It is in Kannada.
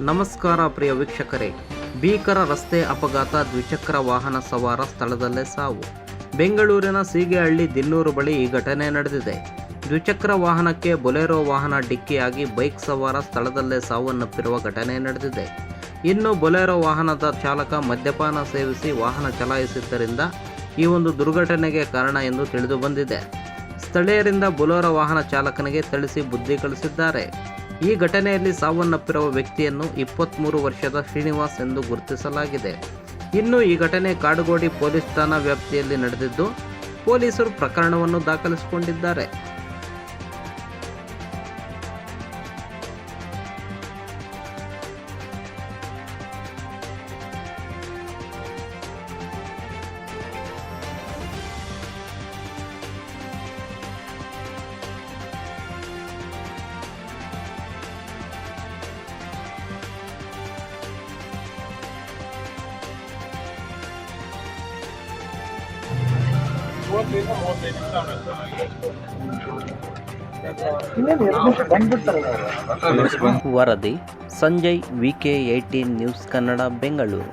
ನಮಸ್ಕಾರ ಪ್ರಿಯ ವೀಕ್ಷಕರೇ. ಭೀಕರ ರಸ್ತೆ ಅಪಘಾತ ದ್ವಿಚಕ್ರ ವಾಹನ ಸವಾರ ಸ್ಥಳದಲ್ಲೇ ಸಾವು. ಬೆಂಗಳೂರಿನ ಸೀಗೆಹಳ್ಳಿ ದಿನ್ನೂರು ಬಳಿ ಈ ಘಟನೆ ನಡೆದಿದೆ. ದ್ವಿಚಕ್ರ ವಾಹನಕ್ಕೆ ಬೊಲೆರೋ ವಾಹನ ಡಿಕ್ಕಿಯಾಗಿ ಬೈಕ್ ಸವಾರ ಸ್ಥಳದಲ್ಲೇ ಸಾವನ್ನಪ್ಪಿರುವ ಘಟನೆ ನಡೆದಿದೆ. ಇನ್ನು ಬೊಲೆರೋ ವಾಹನದ ಚಾಲಕ ಮದ್ಯಪಾನ ಸೇವಿಸಿ ವಾಹನ ಚಲಾಯಿಸಿದ್ದರಿಂದ ಈ ಒಂದು ದುರ್ಘಟನೆಗೆ ಕಾರಣ ಎಂದು ತಿಳಿದು ಬಂದಿದೆ. ಸ್ಥಳೀಯರಿಂದ ಬೊಲೆರೋ ವಾಹನ ಚಾಲಕನಿಗೆ ಥಳಿಸಿ ಬುದ್ಧಿ ಕಲಿಸಿದ್ದಾರೆ. ಈ ಘಟನೆಯಲ್ಲಿ ಸಾವನ್ನಪ್ಪಿರುವ ವ್ಯಕ್ತಿಯನ್ನು ಇಪ್ಪತ್ತ್ಮೂರು ವರ್ಷದ ಶ್ರೀನಿವಾಸ್ ಎಂದು ಗುರುತಿಸಲಾಗಿದೆ. ಇನ್ನು ಈ ಘಟನೆ ಕಾಡುಗೋಡಿ ಪೊಲೀಸ್ ಠಾಣಾ ವ್ಯಾಪ್ತಿಯಲ್ಲಿ ನಡೆದಿದ್ದು, ಪೊಲೀಸರು ಪ್ರಕರಣವನ್ನು ದಾಖಲಿಸಿಕೊಂಡಿದ್ದಾರೆ. ವರದಿ Sanjay VK eighteen news Kannada Bengaluru.